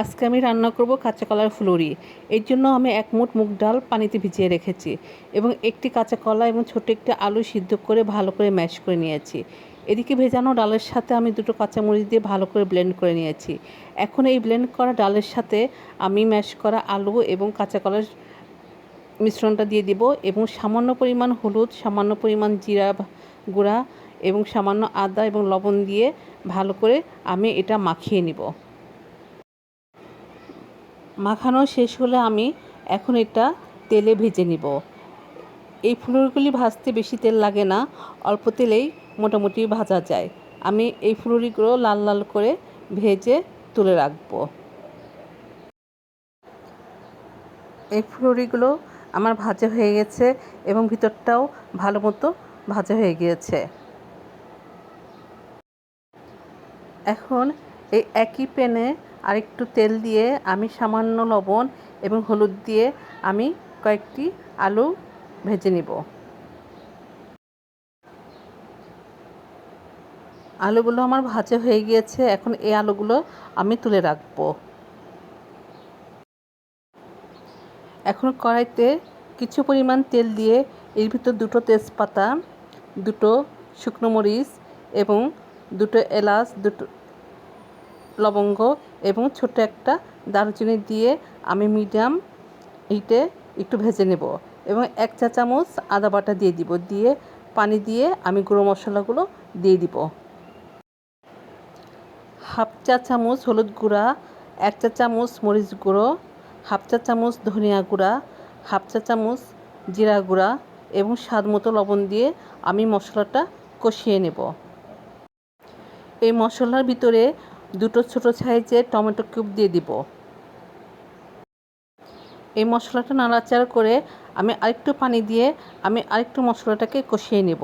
আজকে আমি রান্না করব কাঁচা কলার ফুলুরি। এর জন্য আমি এক মুঠ মুগ ডাল পানিতে ভিজিয়ে রেখেছি এবং একটি কাঁচা কলা এবং ছোট একটি আলু সিদ্ধ করে ভালো করে ম্যাশ করে নিয়েছি। এদিকে ভেজানো ডালের সাথে আমি দুটো কাঁচামরিচ দিয়ে ভালো করে ব্লেন্ড করে নিয়েছি। এখন এই ব্লেন্ড করা ডালের সাথে আমি ম্যাশ করা আলু এবং কাঁচা কলার মিশ্রণটা দিয়ে দিব এবং সামান্য পরিমাণ হলুদ, সামান্য পরিমাণ জিরা গুঁড়া এবং সামান্য আদা এবং লবণ দিয়ে ভালো করে আমি এটা মাখিয়ে নিব। মাখানো শেষ হলে আমি এখন এটা তেলে ভেজে নিব। এই ফুলুরিগুলি ভাজতে বেশি তেল লাগে না, অল্প তেলেই মোটামুটি ভাজা যায়। আমি এই ফুলুরিগুলো লাল লাল করে ভেজে তুলে রাখব। এই ফুলুরিগুলো আমার ভাজা হয়ে গেছে এবং ভিতরটাও ভালো মতো ভাজা হয়ে গিয়েছে। এখন এই একই প্যানে আরেকটু তেল দিয়ে আমি সামান্য লবণ এবং হলুদ দিয়ে আমি কয়েকটি আলু ভেজে নিব। আলুগুলো আমার ভাজা হয়ে গিয়েছে, এখন এই আলুগুলো আমি তুলে রাখব। এখন কড়াইতে কিছু পরিমাণ তেল দিয়ে এর ভিতর দুটো তেজপাতা, দুটো শুকনো মরিচ এবং দুটো এলাচ, দুটো লবঙ্গ এবং ছোট একটা দারুচিনি দিয়ে আমি মিডিয়াম হিটে একটু ভেজে নেব এবং এক চা চামচ আদা বাটা দিয়ে দিব, দিয়ে পানি দিয়ে আমি গুঁড়ো মশলাগুলো দিয়ে দিব। হাফ চা চামচ হলুদ গুঁড়া, এক চা চামচ মরিচ গুঁড়ো, হাফ চা চামচ ধনিয়া গুঁড়া, হাফ চা চামচ জিরা গুঁড়া এবং স্বাদ মতো লবণ দিয়ে আমি মশলাটা কষিয়ে নেব। এই মশলার ভিতরে দুটো ছোট সাইজের টমেটো কিউব দিয়ে দিব। এই মশলাটা নাড়াচাড়া করে আমি আরেকটু পানি দিয়ে আমি আরেকটু মশলাটাকে কষিয়ে নেব।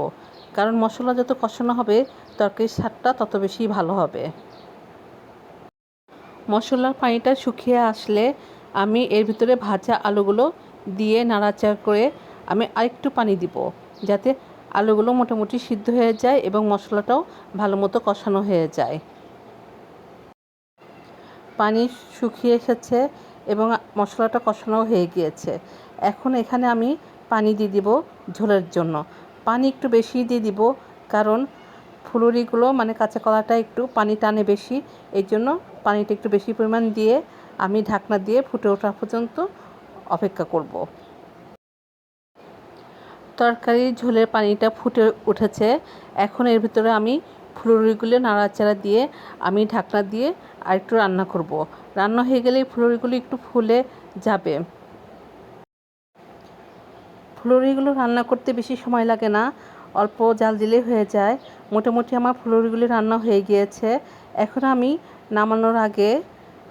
কারণ মশলা যত কষানো হবে, তরকারির স্বাদটা তত বেশি ভালো হবে। মশলার পানিটা শুকিয়ে আসলে আমি এর ভিতরে ভাজা আলুগুলো দিয়ে নাড়াচাড়া করে আমি আরেকটু পানি দিব, যাতে আলুগুলো মোটামুটি সিদ্ধ হয়ে যায় এবং মশলাটাও ভালো মতো কষানো হয়ে যায়। পানি শুকিয়ে এসেছে এবং মশলাটা কষানো হয়ে গিয়েছে। এখন এখানে আমি পানি দিয়ে দিব ঝোলের জন্য। পানি একটু বেশি দিয়ে দিব কারণ ফুলুরিগুলো মানে কাঁচা কলাটা একটু পানি টানে বেশি। এই জন্য পানিটা একটু বেশি পরিমাণ দিয়ে আমি ঢাকনা দিয়ে ফুটে ওঠা পর্যন্ত অপেক্ষা করব। তরকারির ঝোলের পানিটা ফুটে উঠেছে। এখন এর ভিতরে আমি ফুলুরিগুলো নাড়াচাড়া দিয়ে আমি ঢাকনা দিয়ে আর একটু রান্না করব। রান্না হয়ে গেলে ফুলুরিগুলো একটু ফুলে যাবে। ফুলুরিগুলো রান্না করতে বেশি সময় লাগে না, অল্প জাল দিলেই হয়ে যায়। মোটামুটি আমার ফুলুরিগুলি রান্না হয়ে গিয়েছে। এখন আমি নামানোর আগে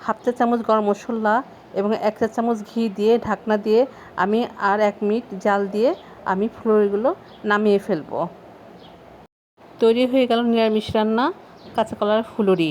হাফ চা চামচ গরম মশলা এবং এক চা চামচ ঘি দিয়ে ঢাকনা দিয়ে আমি আর এক মিনিট জাল দিয়ে আমি ফুলুরিগুলো নামিয়ে ফেলব। তৈরি হয়ে গেল নিরামিষ রান্না কাঁচা কলার ফুলুরি।